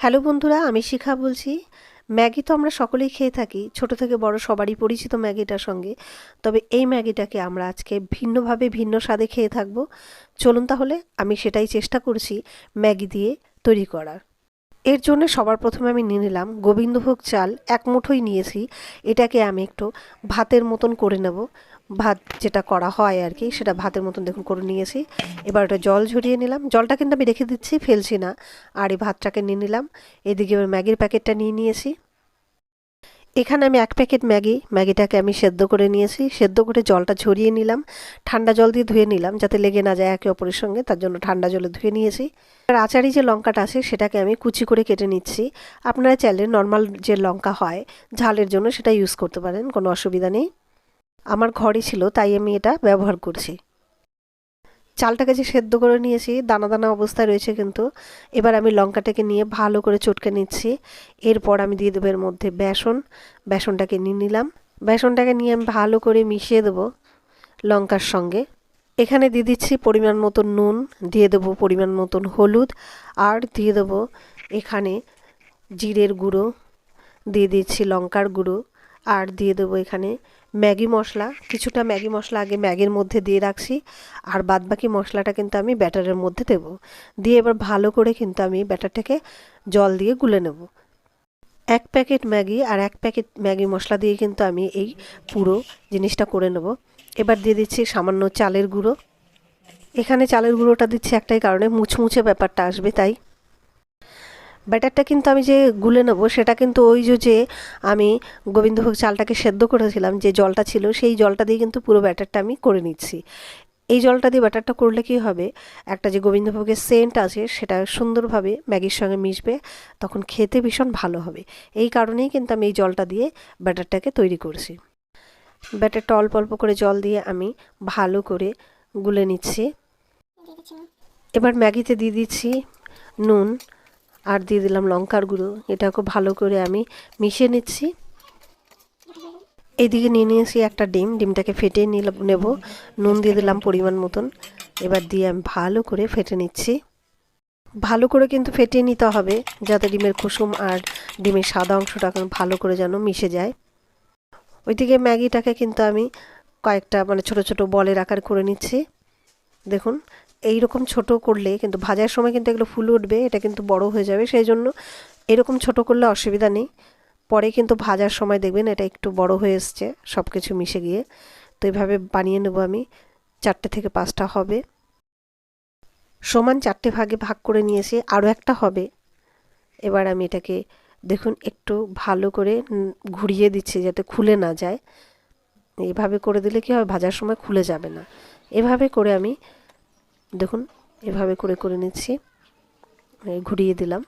Hello বন্ধুরা, আমি শিখা বলছি। ম্যাগি তো আমরা সকলেই খেয়ে থাকি, ছোট থেকে বড় সবারই পরিচিত ম্যাগিটার সঙ্গে। তবে এই ম্যাগিটাকে আমরা আজকে ভিন্নভাবে ভিন্ন স্বাদে খেয়ে থাকব। চলুন তাহলে আমি সেটাই চেষ্টা করছি ম্যাগি দিয়ে তৈরি করার। এর জন্য সবার প্রথমে আমি নিয়ে নিলাম গোবিন্দভোগ চাল। এক মুঠোই নিয়েছি। এটাকে আমি একটু ভাতের মতন করে নেব। ভাত যেটা করা হয় আর কি, সেটা ভাতের মতন দেখুন করে নিয়েছি। এবার ওটা জল ঝরিয়ে নিলাম। জলটা কিন্তু আমি রেখে দিচ্ছি, ফেলছি না। আর এই ভাতটাকে নিয়ে নিলাম। এদিকে এবার ম্যাগির প্যাকেটটা নিয়ে নিয়েছি। এখানে আমি এক প্যাকেট ম্যাগি, ম্যাগিটাকে আমি সেদ্ধ করে নিয়েছি। সেদ্ধ করে জলটা ঝরিয়ে নিলাম। ঠান্ডা জল দিয়ে ধুয়ে নিলাম, যাতে লেগে না যায় একে অপরের সঙ্গে। তার জন্য ঠান্ডা জলে ধুয়ে নিয়েছি। আর আচারি যে লঙ্কাটা আছে, সেটাকে আমি কুচি করে কেটে নিচ্ছি। আপনারা চাইলে নর্মাল যে লঙ্কা হয়, ঝালের জন্য সেটা ইউজ করতে পারেন, কোনো অসুবিধা নেই। আমার ঘরে ছিল, তাই আমি এটা ব্যবহার করছি। চালটাকে যে সেদ্ধ করে নিয়েছি, দানা দানা অবস্থায় রয়েছে কিন্তু। এবার আমি লঙ্কাটাকে নিয়ে ভালো করে চটকে নিচ্ছি। এরপর আমি দিয়ে দেবো এর মধ্যে বেসন। বেসনটাকে নিয়ে নিলাম। বেসনটাকে নিয়ে আমি ভালো করে মিশিয়ে দেবো লঙ্কার সঙ্গে। এখানে দিয়ে দিচ্ছি পরিমাণ মতন নুন, দিয়ে দেবো পরিমাণ মতন হলুদ, আর দিয়ে দেবো এখানে জিরের গুঁড়ো, দিয়ে দিচ্ছি লঙ্কার গুঁড়ো, আর দিয়ে দেবো এখানে ম্যাগি মশলা, কিছুটা ম্যাগি মশলা আগে ম্যাগির মধ্যে দিয়ে রাখছি, আর বাদবাকি মশলাটা কিন্তু আমি ব্যাটারের মধ্যে দেব। দিয়ে এবার ভালো করে কিন্তু আমি ব্যাটারটাকে জল দিয়ে গুলে নেব। এক প্যাকেট ম্যাগি আর এক প্যাকেট ম্যাগি মশলা দিয়ে কিন্তু আমি এই পুরো জিনিসটা করে নেব। এবার দিয়ে দিচ্ছি সামান্য চালের গুঁড়ো। এখানে চালের গুঁড়োটা দিচ্ছি একটাই কারণে মুচমুচে ব্যাপারটা আসবে তাই। ব্যাটারটা কিন্তু আমি যে গুলে নেব, সেটা কিন্তু ওই যে আমি গোবিন্দভোগ চালটাকে সেদ্ধ করেছিলাম, যে জলটা ছিল, সেই জলটা দিয়ে কিন্তু পুরো ব্যাটারটা আমি করে নিচ্ছি। এই জলটা দিয়ে ব্যাটারটা করলে কি হবে? একটা যে গোবিন্দভোগের সেন্ট আছে, সেটা সুন্দরভাবে ম্যাগির সঙ্গে মিশবে, তখন খেতে ভীষণ ভালো হবে। এই কারণেই কিন্তু আমি এই জলটা দিয়ে ব্যাটারটাকে তৈরি করছি। ব্যাটারটা অল্প অল্প করে জল দিয়ে আমি ভালো করে গুলে নিচ্ছি। এবার ম্যাগিতে দিয়ে দিচ্ছি নুন। আর দিয়ে দিলাম লঙ্কার গুঁড়ো। এটা খুব ভালো করে আমি মিশিয়ে নিচ্ছি। এইদিকে নিয়ে নিয়েছি একটা ডিম। ডিমটাকে ফেটে নেব। নুন দিয়ে দিলাম পরিমাণ মতন। এবার দিয়ে আমি ভালো করে ফেটে নিচ্ছি। ভালো করে কিন্তু ফেটিয়ে নিতে হবে, যাতে ডিমের কুসুম আর ডিমের সাদা অংশটা এখন ভালো করে যেন মিশে যায়। ওইদিকে ম্যাগিটাকে কিন্তু আমি কয়েকটা মানে ছোট ছোট বলের আকার করে নিচ্ছি। দেখুন এই রকম ছোট করলে কিন্তু ভাজার সময় কিন্তু এগুলো ফুল উঠবে, এটা কিন্তু বড় হয়ে যাবে। সেই জন্য এরকম ছোট করলে অসুবিধা নেই। পরে কিন্তু ভাজার সময় দেখবেন এটা একটু বড় হয়ে এসছে সব কিছু মিশে গিয়ে। তো এইভাবে বানিয়ে নেব আমি। চারটে থেকে পাঁচটা হবে। সমান চারটে ভাগে ভাগ করে নিয়েছি আরও একটা হবে। এবার আমি এটাকে দেখুন একটু ভালো করে ঘুরিয়ে দিচ্ছি যাতে খুলে না যায়। এভাবে করে দিলে কি হবে? ভাজার সময় খুলে যাবে না। এভাবে করে আমি দেখুন এভাবে করে করে নিচ্ছি। ঘুরিয়ে দিলাম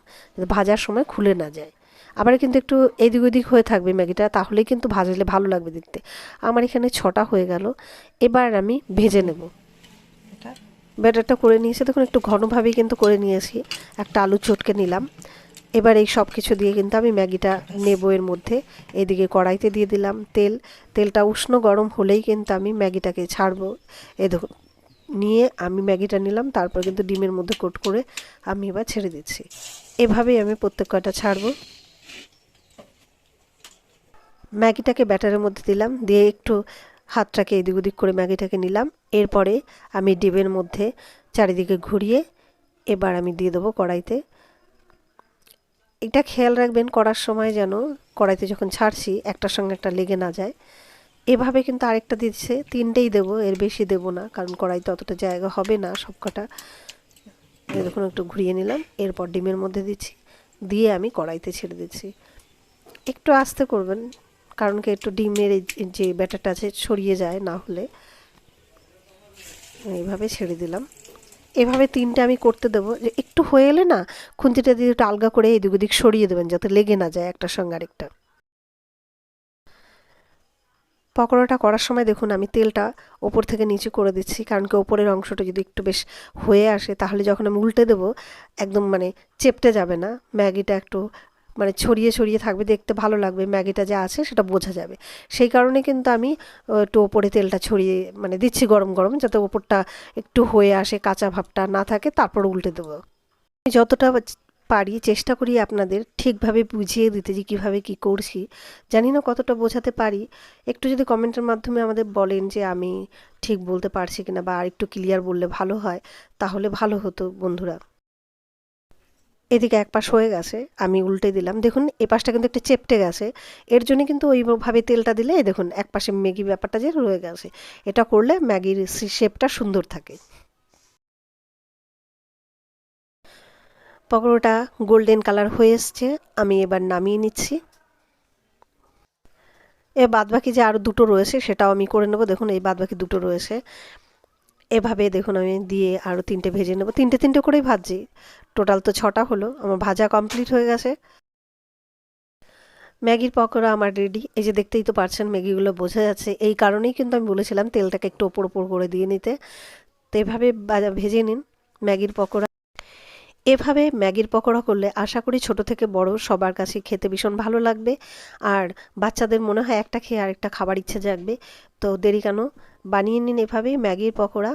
ভাজার সময় খুলে না যায়। আবার কিন্তু একটু এদিক ওদিক হয়ে থাকবে ম্যাগিটা তাহলেই কিন্তু ভাজলে ভালো লাগবে দেখতে। আমার এখানে ছটা হয়ে গেল এবার আমি ভেজে নেব। ব্যাটারটা করে নিয়েছি দেখুন একটু ঘনভাবেই কিন্তু করে নিয়েছি। একটা আলু চটকে নিলাম। এবার এই সব কিছু দিয়ে কিন্তু আমি ম্যাগিটা নেব এর মধ্যে। এদিকে কড়াইতে দিয়ে দিলাম তেল। তেলটা উষ্ণ গরম হলেই কিন্তু আমি ম্যাগিটাকে ছাড়বো। এ দেখুন নিয়ে আমি ম্যাগিটা নিলাম, তারপর কিন্তু ডিমের মধ্যে কোট করে আমি এবার ছেড়ে দিচ্ছি। এভাবেই আমি প্রত্যেক কয়টা ছাড়বো। ম্যাগিটাকে ব্যাটারের মধ্যে দিলাম, দিয়ে একটু হাতটাকে এদিক ওদিক করে ম্যাগিটাকে নিলাম। এরপরে আমি ডিমের মধ্যে চারিদিকে ঘুরিয়ে এবার আমি দিয়ে দেবো কড়াইতে। এটা খেয়াল রাখবেন করার সময় যেন কড়াইতে যখন ছাড়ছি, একটার সঙ্গে একটা লেগে না যায়। এভাবে কিন্তু আরেকটা দিচ্ছে, তিনটেই দেবো, এর বেশি দেব না, কারণ কড়াইতে অতটা জায়গা হবে না সব কটা দেখুন, একটু ঘুরিয়ে নিলাম, এরপর ডিমের মধ্যে দিচ্ছি, দিয়ে আমি কড়াইতে ছেড়ে দিচ্ছি। একটু আস্তে করবেন, কারণ কি একটু ডিমের যে ব্যাটারটা আছে, ছড়িয়ে যায় না হলে। এইভাবে ছেড়ে দিলাম। এভাবে তিনটে আমি করতে দেবো, যে একটু হয়ে এলে না, খুন্তিটা দিয়ে একটু আলগা করে এদিক ওদিক সরিয়ে দেবেন, যাতে লেগে না যায় একটার সঙ্গে আরেকটা। পকোড়াটা করার সময় দেখুন আমি তেলটা ওপর থেকে নিচে করে দিচ্ছি, কারণ কি ওপরের অংশটা যদি একটু বেশ হয়ে আসে তাহলে যখন আমি উল্টে দেবো একদম মানে চেপটে যাবে না, ম্যাগিটা একটু মানে ছড়িয়ে ছড়িয়ে থাকবে, দেখতে ভালো লাগবে, ম্যাগিটা যা আছে সেটা বোঝা যাবে। সেই কারণে কিন্তু আমি একটু ওপরে তেলটা ছড়িয়ে মানে দিচ্ছি গরম গরম যাতে ওপরটা একটু হয়ে আসে, কাঁচা ভাবটা না থাকে, তারপর উল্টে দেবো। যতটা পারি, চেষ্টা করি আপনাদের ঠিকভাবে বুঝিয়ে দিতে যে কীভাবে কি করছি। জানি না কতটা বোঝাতে পারি। একটু যদি কমেন্টের মাধ্যমে আমাদের বলেন যে আমি ঠিক বলতে পারছি কিনা বা আর একটু ক্লিয়ার বললে ভালো হয়, তাহলে ভালো হতো বন্ধুরা। এদিকে এক পাশ হয়ে গেছে, আমি উল্টে দিলাম। দেখুন, এ পাশটা কিন্তু একটু চেপটে গেছে। এর জন্য কিন্তু ওইভাবে তেলটা দিলে, দেখুন, এক পাশে ম্যাগি ব্যাপারটা যে রয়ে গেছে। এটা করলে ম্যাগির শেপটা সুন্দর থাকে। পকোড়াটা গোল্ডেন কালার হয়ে এসছে, আমি এবার নামিয়ে নিচ্ছি। এ বাদবাকি যে আরও দুটো রয়েছে, সেটাও আমি করে নেব। দেখুন, এই বাদবাকি দুটো রয়েছে। এভাবে দেখুন, আমি দিয়ে আরও তিনটে ভেজে নেব। তিনটে তিনটে করেই ভাজছি। টোটাল তো ছটা হলো, আমার ভাজা কমপ্লিট হয়ে গেছে। ম্যাগির পকোড়া আমার রেডি। এই যে দেখতেই তো পারছেন, ম্যাগিগুলো বোঝা যাচ্ছে। এই কারণেই কিন্তু আমি বলেছিলাম, তেলটাকে একটু ওপর ওপর করে দিয়ে নিতে। তো এভাবে ভেজে নিন ম্যাগির পকোড়া। এভাবে ম্যাগির পকোড়া করলে আশা করি ছোট থেকে বড় সবার কাছে খেতে ভীষণ ভালো লাগবে। আর বাচ্চাদের মনে হয় একটা খেয়ে আরেকটা খাবার ইচ্ছে জাগবে। তো দেরি কেন? বানিয়ে নিন এভাবেই ম্যাগির পকোড়া।